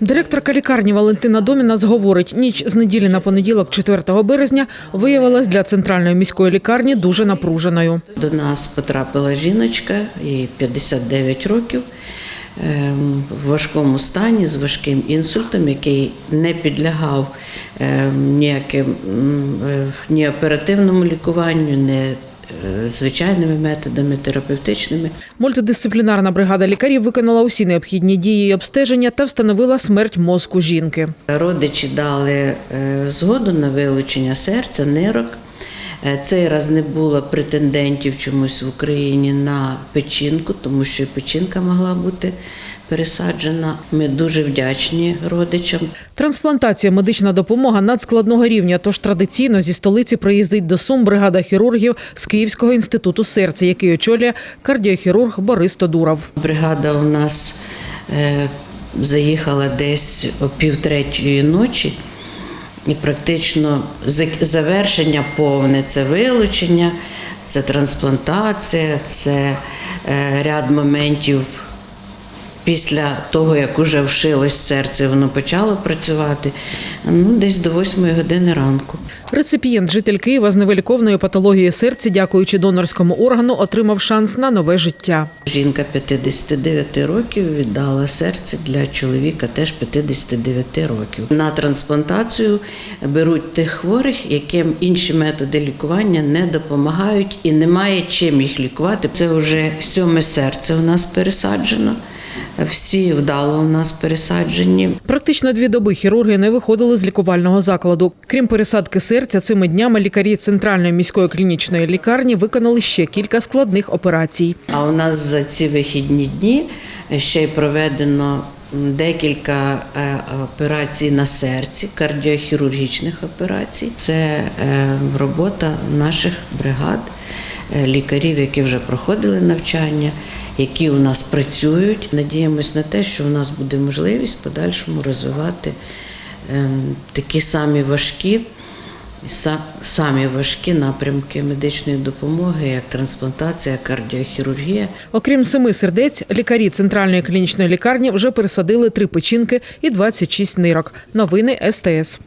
Директорка лікарні Валентина Домінас говорить, ніч з неділі на понеділок, 4 березня, виявилась для центральної міської лікарні дуже напруженою. До нас потрапила жіночка, їй 59 років, ем, в важкому стані з важким інсультом, який не підлягав ем, ніяким е, ні оперативному лікуванню, ні звичайними методами терапевтичними. Мультидисциплінарна бригада лікарів виконала усі необхідні дії і обстеження та встановила смерть мозку жінки. Родичі дали е, згоду на вилучення серця, нирок. Е, Цей раз не було претендентів чомусь в Україні на печінку, тому що печінка могла бути пересаджена. Ми дуже вдячні родичам. Трансплантація медична допомога надскладного рівня. Тож традиційно зі столиці приїздить до Сум бригада хірургів з Київського інституту серця, який очолює кардіохірург Борис Тодуров. Бригада у нас е, заїхала десь о півтретьої ночі, і практично завершення повне це вилучення, це трансплантація, це е, ряд моментів. Після того, як уже вшилось серце, воно почало працювати ну, десь до 8 години ранку. Реципієнт, житель Києва з невиліковною патологією серця, дякуючи донорському органу, отримав шанс на нове життя. Жінка 59 років віддала серце для чоловіка теж 59 років. На трансплантацію беруть тих хворих, яким інші методи лікування не допомагають і немає чим їх лікувати. Це вже сьоме серце у нас пересаджено. Всі вдало у нас пересаджені. Практично дві доби хірурги не виходили з лікувального закладу. Крім пересадки серця, цими днями лікарі центральної міської клінічної лікарні виконали ще кілька складних операцій. А у нас за ці вихідні дні ще й проведено декілька е, операцій на серці, кардіохірургічних операцій. Це е, робота наших бригад, е, лікарів, які вже проходили навчання, які у нас працюють. Надіємось на те, що у нас буде можливість подальшому розвивати ем, такі самі важкі. Са- Самі важкі напрямки медичної допомоги, як трансплантація, кардіохірургія. Окрім семи сердець, лікарі центральної клінічної лікарні вже пересадили три печінки і 26 нирок. Новини СТС.